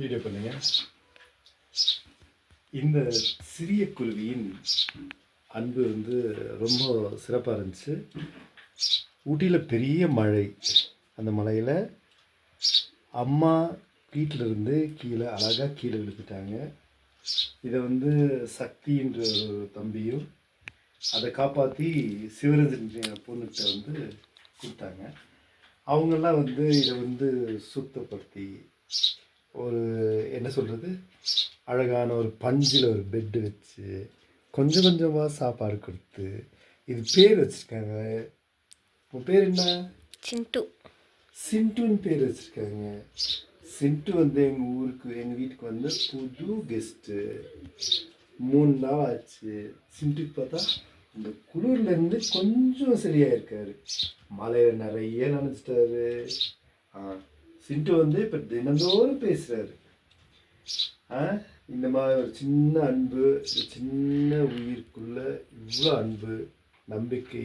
Video பண்ணுங்க. இந்த சிறிய குருவியின் அன்பு வந்து ரொம்ப சிறப்பாக இருந்துச்சு. ஊட்டியில் பெரிய மழை. அந்த மழையில் அம்மா வீட்டில் இருந்து கீழே அழகாக கீழே விழுந்துட்டாங்க. இதை வந்து சக்தின்ற ஒரு தம்பியும் அதை காப்பாற்றி சிவரஞ்சன் பொண்ணுகிட்ட வந்து கொடுத்தாங்க. அவங்கெல்லாம் வந்து இதை வந்து சுத்தப்படுத்தி ஒரு என்ன சொல்கிறது அழகான ஒரு பஞ்சில் ஒரு பெட்டு வச்சு கொஞ்சம் கொஞ்சமாக சாப்பாடு கொடுத்து இது பேர் வச்சுருக்காங்க. உன் பேர் என்ன? சிண்டு. சிண்டுன்னு பேர் வச்சுருக்காங்க. சிண்டு வந்து எங்கள் ஊருக்கு எங்கள் வீட்டுக்கு வந்து புது கெஸ்ட்டு மூணு நாள் ஆச்சு. சிண்டுக்கு பார்த்தா இந்த குளிர்லேருந்து கொஞ்சம் சரியாக இருக்காரு. மலையில் நிறைய நினச்சிட்டாரு ஆ சிண்டு வந்து இப்போ தினந்தோறும் பேசுகிறாரு ஆ? இந்த மாதிரி ஒரு சின்ன அன்பு சின்ன உயிருக்குள்ள இவ்வளோ அன்பு நம்பிக்கை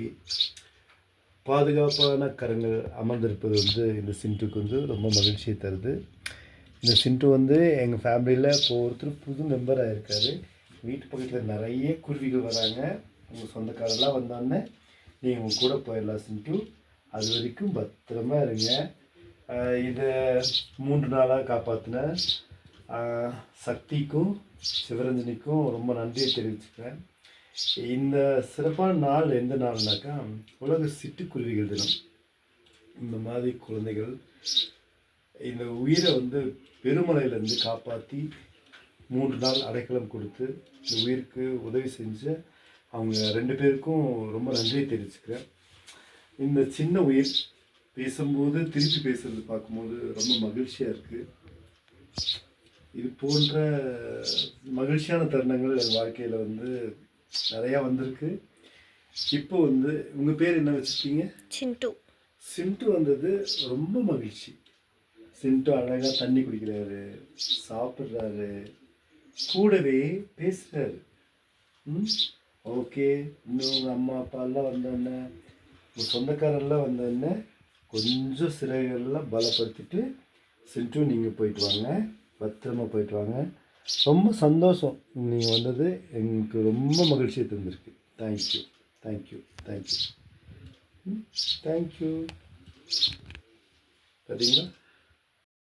பாதுகாப்பான கரங்கள் அமர்ந்திருப்பது வந்து இந்த சிண்டுக்கு வந்து ரொம்ப மகிழ்ச்சியை தருது. இந்த சிண்டு வந்து எங்கள் ஃபேமிலியில் இப்போ ஒருத்தர் புது மெம்பராக இருக்காரு வீட்டு பக்கத்தில் நிறைய குருவிகள் வராங்க. உங்கள் சொந்தக்காரெல்லாம் வந்தோடனே நீங்கள் உங்கள் கூட போயிடலாம் சிண்டு அது வரைக்கும் பத்திரமா இருங்க. இதை மூன்று நாளாக காப்பாற்றின சக்திக்கும் சிவரஞ்சனிக்கும் ரொம்ப நன்றியை தெரிவிச்சுக்கிறேன். இந்த சிறப்பான நாள் எந்த நாள்னாக்கா உலக சிட்டுக்குருவிகள் தினம். இந்த மாதிரி குழந்தைகள் இந்த உயிரை வந்து பெருமலையிலேருந்து காப்பாற்றி மூன்று நாள் அடைக்கலம் கொடுத்து இந்த உயிருக்கு உதவி செஞ்சு அவங்க ரெண்டு பேருக்கும் ரொம்ப நன்றியை தெரிவிச்சுக்கிறேன். இந்த சின்ன உயிர் பேசும்போது திருப்பி பேசுறது பார்க்கும்போது ரொம்ப மகிழ்ச்சியாக இருக்குது இது போன்ற மகிழ்ச்சியான தருணங்கள் என் வாழ்க்கையில் வந்து நிறையா வந்திருக்கு. இப்போ வந்து உங்கள் பேர் என்ன வச்சுருக்கீங்க? சிண்டு. சிண்டு வந்தது ரொம்ப மகிழ்ச்சி. சிண்டு அழகாக தண்ணி குடிக்கிறாரு சாப்பிட்றாரு கூடவே பேசுகிறாரு ஓகே இன்னும் உங்கள் அம்மா அப்பா எல்லாம் வந்தோடனே உங்கள் சொந்தக்காரெல்லாம் வந்தோடனே கொஞ்சம் சிறைகள்லாம் பலப்படுத்திட்டு சென்று நீங்கள் போயிட்டு வாங்க பத்திரமா போயிட்டு வாங்க. ரொம்ப சந்தோஷம். நீங்கள் வந்தது எனக்கு ரொம்ப மகிழ்ச்சியை தந்திருக்கு. Thank you thank you thank you thank you பார்த்தீங்களா